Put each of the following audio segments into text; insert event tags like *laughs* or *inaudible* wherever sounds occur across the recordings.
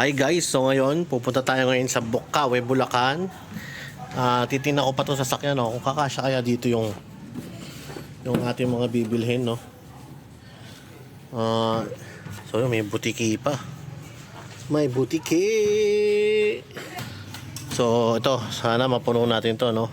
Hi guys, so ngayon pupunta tayo ngayon sa Bukawe, Bulacan. Ah, titingnan ko pa 'tong sasakyan no, kung kakasya kaya dito yung yung ating mga bibilhin no. Ah, so may butiki pa. May butiki. So ito, sana mapuno natin 'to no.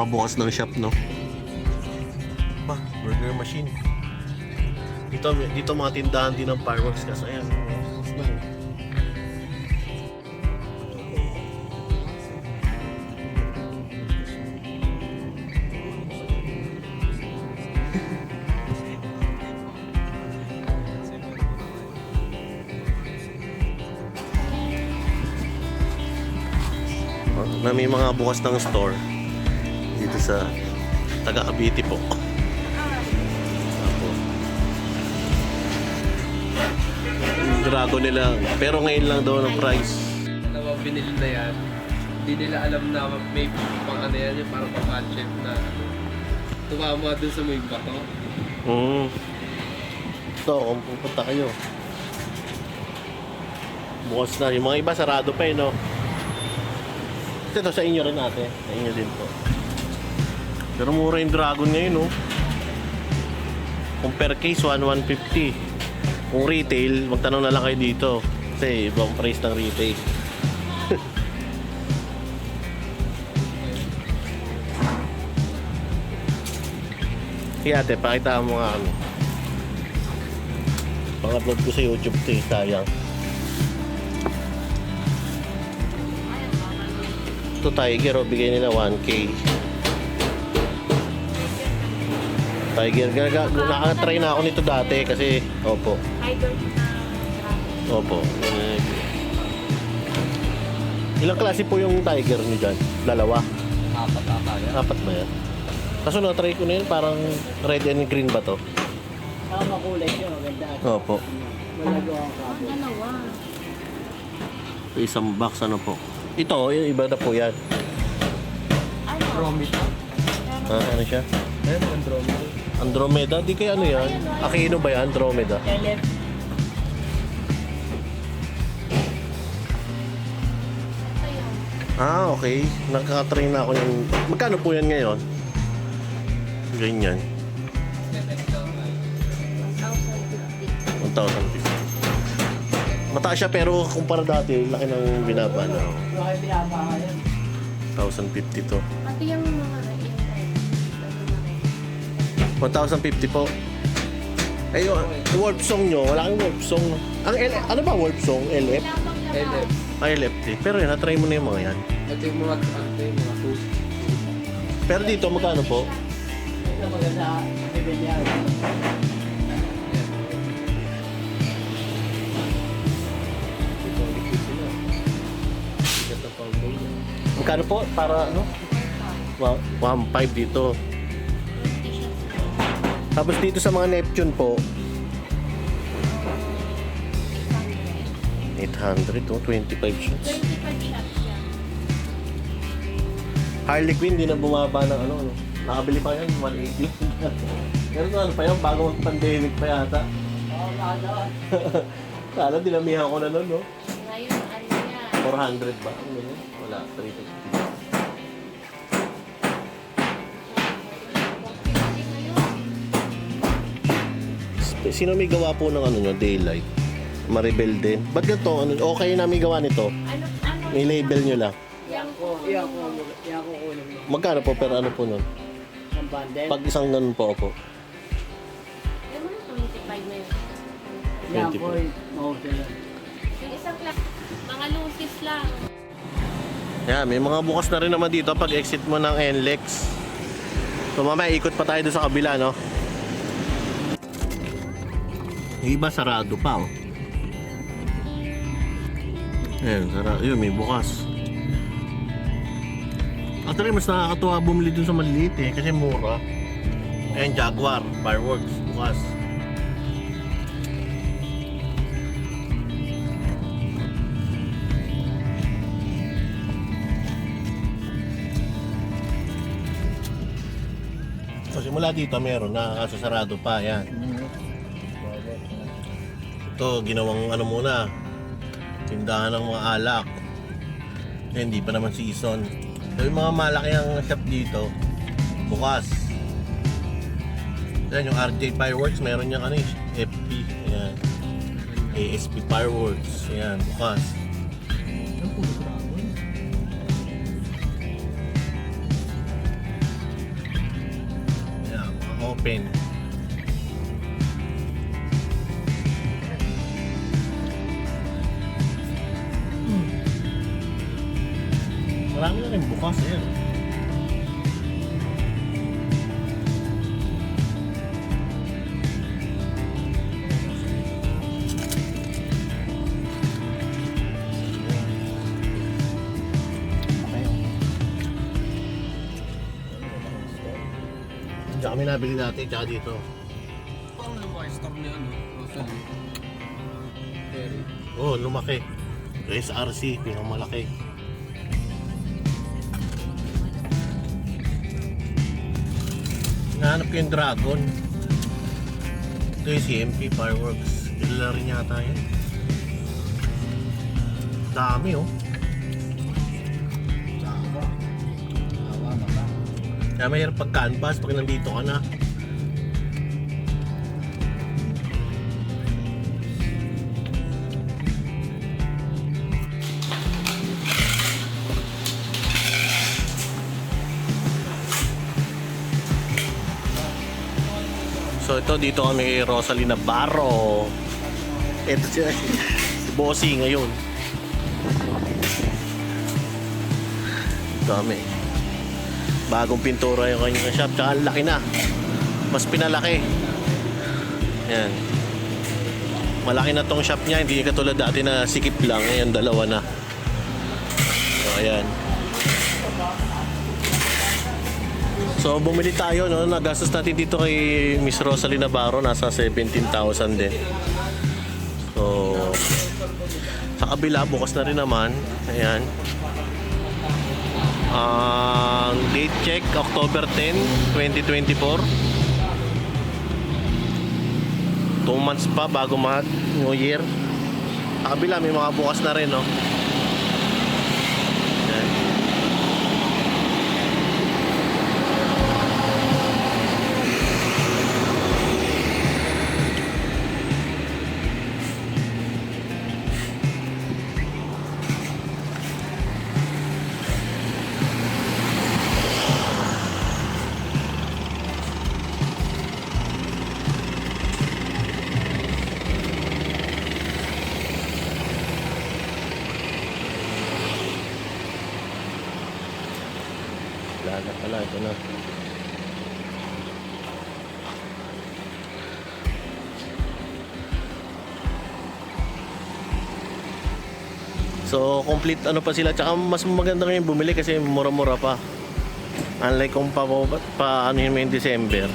So may mga bukas ng shop no. Ba, burger machine. Dito dito mga tindahan din ng fireworks kasi ayan. na. may mga bukas ng store sa taga Cavite po. Apo. Dragon nila. Pero ngayon lang daw ng price. Dalawa binili na yan. Hindi nila alam na may pang ano yan, yung parang pang chef na. Tumama dun sa may bato. Mm. So, kung pupunta kayo. Bukas na. Yung mga iba sarado pa eh, no? Ito sa inyo rin ate. Sa inyo din po. Pero mura yung Dragon ngayon, no? Kung per case, 1,150. Kung retail, magtanong na lang kayo dito. Kasi ibang price ng retail. *laughs* Sige ate, pakita mo nga ano. Pang-upload ko sa YouTube to eh, sayang. Ito Tiger, oh, bigay nila 1K. Tiger, gaga, nakatry na ako nito dati kasi, opo, na opo. Eh, Ilang klase po yung Tiger niyo dyan? Dalawa? Apat ata yan. Apat ba yan? Kaso na-try ko na yun, parang red and green ba to? Tama kulay siya, maganda. Opo. Wala gawang kapo. dalawa. Isang box, ano po? Ito, yung iba na po yan. Ano? Andromeda. Ah, ano siya? Ayun, Andromeda. Andromeda? Di kaya ano yan? Aquino ba yan? Andromeda? Ah, okay. Nakaka-train na ako yung... Magkano po yan ngayon? Ganyan. 1,050. 1,050. Mataas siya pero kumpara dati, laki ng binaba na. bakit pinapaka yan? 1,050 to. 1,050 po. Ay, yung warp song nyo, wala kang warp song. Ang L, ano ba warp song? LF? LF. Ay, LFT. Pero yun, na-try mo na yung mga yan. Ito yung mga, ano yung mga food. Pero dito, magkano po? Ito maganda, level yan. Ito, liquid sila. Sikat na foundation. Magkano po? Para ano? 1.5 dito. Tapos dito sa mga Neptune po, 800 to 25 shots. 25 shots yan. Harley Quinn, di na bumaba ng ano, ano. Nakabili pa yan, 180. Pero *laughs* ano pa yan, bago mag-pandemic pa yata. Oo, makada. Kala, dinamihan ko na nun, no? Ngayon, ano yan? 400 ba? Ano? Wala, 350. Sino may gawa po ng ano nyo, daylight? Maribel din. Ba't ganito? Ano, okay na may gawa nito? Ano, ano? May label nyo lang. Yung Oo, Iyan ko, iyan ko kunin mo. Magkano po per ano po nun? Ang bundle. Pag isang ganun po po. Yung mga 25 na yun. Iyan 20 ko, yan. Yung isang class, mga lucis lang. Yan, may mga bukas na rin naman dito pag exit mo ng NLEX. So mamaya ikot pa tayo doon sa kabila, no? Yung iba sarado pa, oh. Ayan, sarado. Yun, may bukas. Actually, mas nakakatuwa bumili dun sa maliliit eh, kasi mura. Ayan, Jaguar, fireworks, bukas. So simula dito meron na, kaso sarado pa, yan. Ito, ginawang ano muna, tindahan ng mga alak. Eh, hindi pa naman season. So yung mga malaki ang shop dito, bukas. Yan yung RJ Fireworks, meron niyang ano eh, FP. Ayan. ASP Fireworks. Ayan, bukas. Mga open. Bukas eh. Diyan kami nabili dati, tsaka dito. Parang yung mga store niya, ano, Rosalie. Very. Oh, lumaki. SRC, pinakamalaki. Nahanap ko yung Dragon. Ito yung CMP Fireworks. Kilala rin yata yan. Dami oh. Kaya mahirap pag canvas pag nandito ka na. Ito dito kami kay Rosalina Barro. Ito siya. Si Bossy ngayon. Dami. Bagong pintura yung kanyang shop. Tsaka laki na. Mas pinalaki. Yan. Malaki na tong shop niya. Hindi katulad dati na sikip lang. Ngayon dalawa na. So ayan. So bumili tayo no, nagastos natin dito kay Miss Rosalie Navarro nasa 17,000 din. So sa kabila bukas na rin naman. Ayan. Ang date check October 10, 2024. Two months pa bago mag New Year. Sa kabila may mga bukas na rin no. Ito na. So, complete ano pa sila. Tsaka mas maganda ngayon bumili kasi mura-mura pa. Unlike kung pa, pa, pa ano yun may December.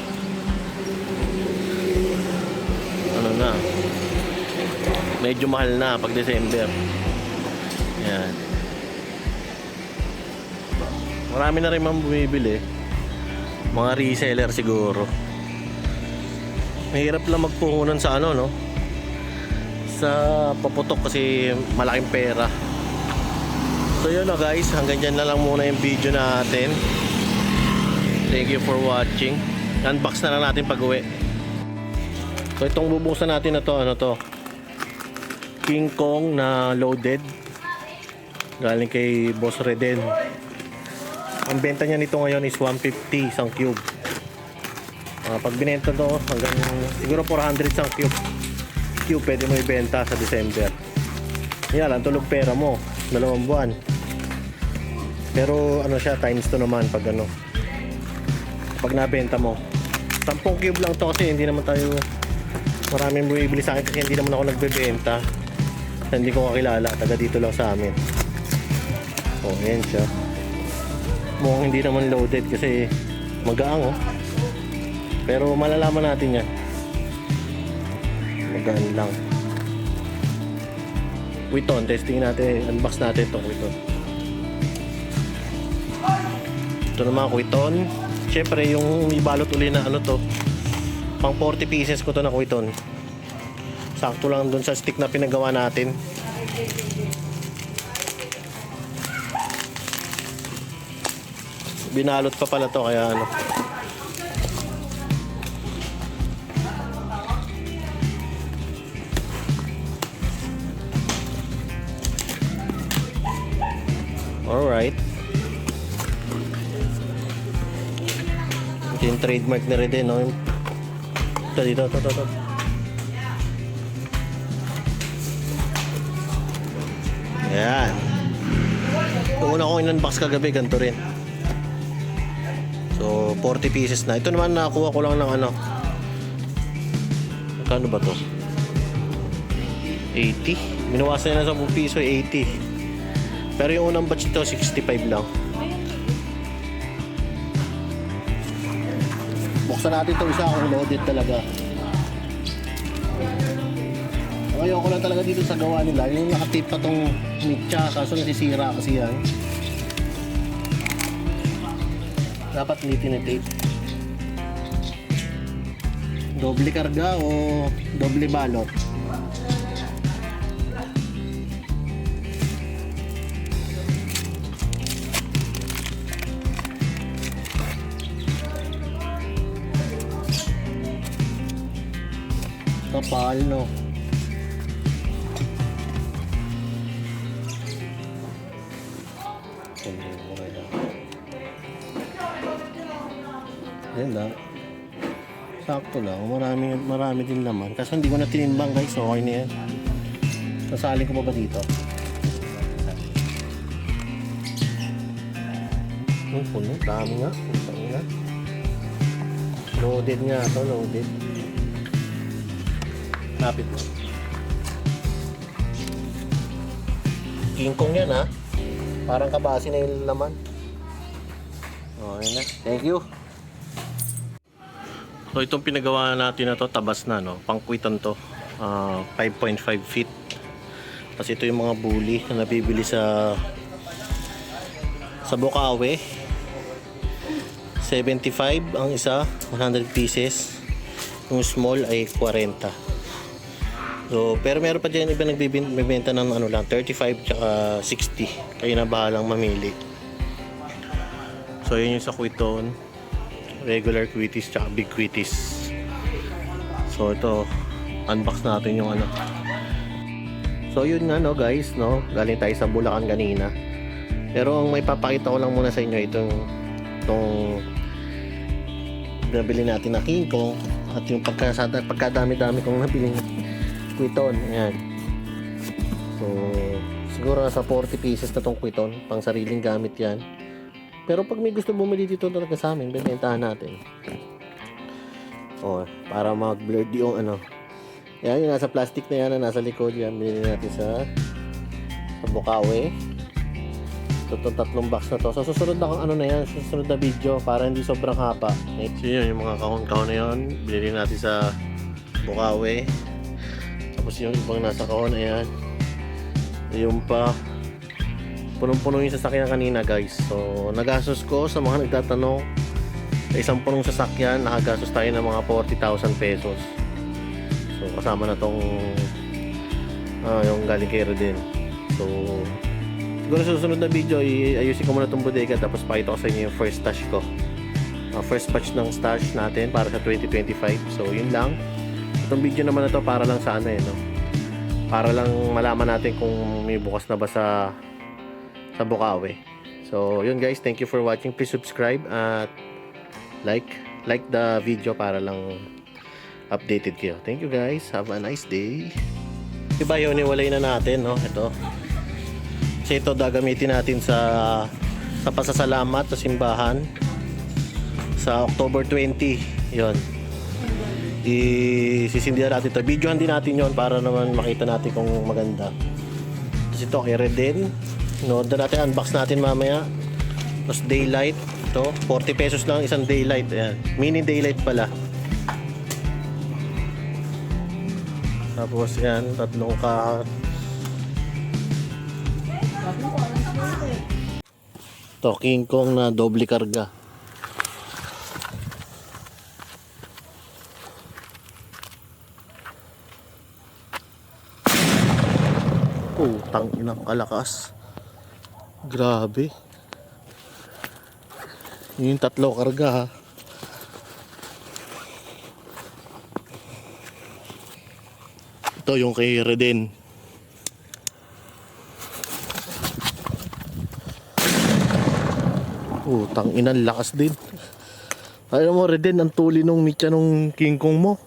Ano na. Medyo mahal na pag December. Yan. Marami na rin man bumibili. Mga reseller siguro. Mahirap lang magpuhunan sa ano, no? Sa paputok kasi malaking pera. So yun na guys, hanggang dyan na lang muna yung video natin. Thank you for watching. Unbox na lang natin pag uwi. So itong bubuksan natin na to, ano to? King Kong na loaded. Galing kay Boss Reden. Ang benta niya nito ngayon is 150 isang cube. Ah, pag binenta to hanggang siguro 400 isang cube. Cube pwede mo ibenta sa December. Yan lang tulog pera mo, dalawang buwan. Pero ano siya times to naman pag ano. Pag nabenta mo. 10 cube lang to kasi hindi naman tayo maraming bumibili sa akin kasi hindi naman ako nagbebenta. Hindi ko kakilala, taga dito lang sa amin. Oh, yan siya. Mukhang hindi naman loaded kasi magaang oh. Pero malalaman natin yan. Magaan lang. Quiton, testing natin, unbox natin itong Quiton. Ito naman Quiton. Siyempre yung ibalot uli na ano to. Pang 40 pieces ko to na Quiton. Sakto lang dun sa stick na pinagawa natin. Binalot pa pala to kaya ano. Alright. Yung trademark na rin din, no? Ito, dito, ito, ito, ito. Ayan. Yung una kong in-unbox kagabi, ganito rin. So, 40 pieces na. Ito naman nakuha ko lang ng ano. Magkano ba to? 80? Minawasan na sa 10 piso, 80. Pero yung unang batch ito, 65 lang. Buksan natin itong isa kung loaded talaga. Ngayon ko lang talaga dito sa gawa nila. Yung nakatape pa tong mitya, kaso nasisira kasi yan. Dapat hindi tinitape. Doble karga o doble balot? Kapal, no? Lang. Sakto lang. Marami, marami din naman. Kasi hindi ko na tinimbang guys. Okay na yan. Sasalin ko pa ba dito? Ang puno. Dami nga. Ang nga. Loaded nga to. Loaded. Lapit mo. King Kong yan ha. Parang kabasi na yung laman. Okay na. Thank you. So itong pinagawa natin na to, tabas na no. Pangkwitan to. Ah, 5.5 feet. Kasi ito yung mga bully na nabibili sa sa Bukawi. 75 ang isa, 100 pieces. Yung small ay 40. So, pero meron pa dyan iba nagbibenta ng ano lang, 35 tsaka 60. Kayo na bahalang mamili. So, yun yung sa Quiton. Regular Quitis tsaka Big Quitis. So, ito, unbox natin yung ano. So, yun nga no guys, no? Galing tayo sa Bulacan kanina. Pero ang may papakita ko lang muna sa inyo itong itong nabili natin na King Kong at yung pagkasada, pagkadami-dami kong nabiling Quiton. Ayan. So, siguro nasa 40 pieces na tong Quiton. Pang sariling gamit yan. Pero pag may gusto bumili dito talaga sa amin, bibentahan natin. O, para mag-blurred yung ano. Yan, yung nasa plastic na yan na nasa likod yan. Binili natin sa sa Bukawi. Ito itong tatlong box na to. Sa susunod na ano na yan, susunod na video para hindi sobrang hapa. So yun, yung mga kahon-kahon na yun, binili natin sa Bukawi. Tapos yung ibang nasa kahon, ayan. Yung pa, punong-puno yung sasakyan kanina guys. So, nagastos ko sa mga nagtatanong, sa isang punong sasakyan, nakagastos tayo ng mga 40,000 pesos. So, kasama na tong ah, yung galing kay Rodin. So, siguro sa susunod na video, iayusin ko muna tong bodega tapos pakita ko sa inyo yung first stash ko. Ah, first batch ng stash natin para sa 2025. So, yun lang. Itong video naman na to para lang sa ano eh, no? Para lang malaman natin kung may bukas na ba sa sa Bukawi. So, yun guys, thank you for watching. Please subscribe at like like the video para lang updated kayo. Thank you guys. Have a nice day. Diba yun, iwalay na natin, no? Ito. Kasi ito gagamitin natin sa sa pasasalamat sa simbahan sa October 20. Yon. Isisindihan natin ito. Videohan din natin yon para naman makita natin kung maganda. Tapos ito kay Reden. No, doon natin unbox natin mamaya. Tapos daylight. Ito, 40 pesos lang isang daylight. Ayan. Mini daylight pala. Tapos yan, tatlong ka... Ito, King Kong na doble karga. Putang inang kalakas. Grabe. Yun yung tatlo karga ha. Ito yung kay Reden. Putang inang lakas din. Alam mo Reden, ang tuli nung mitya nung King Kong mo.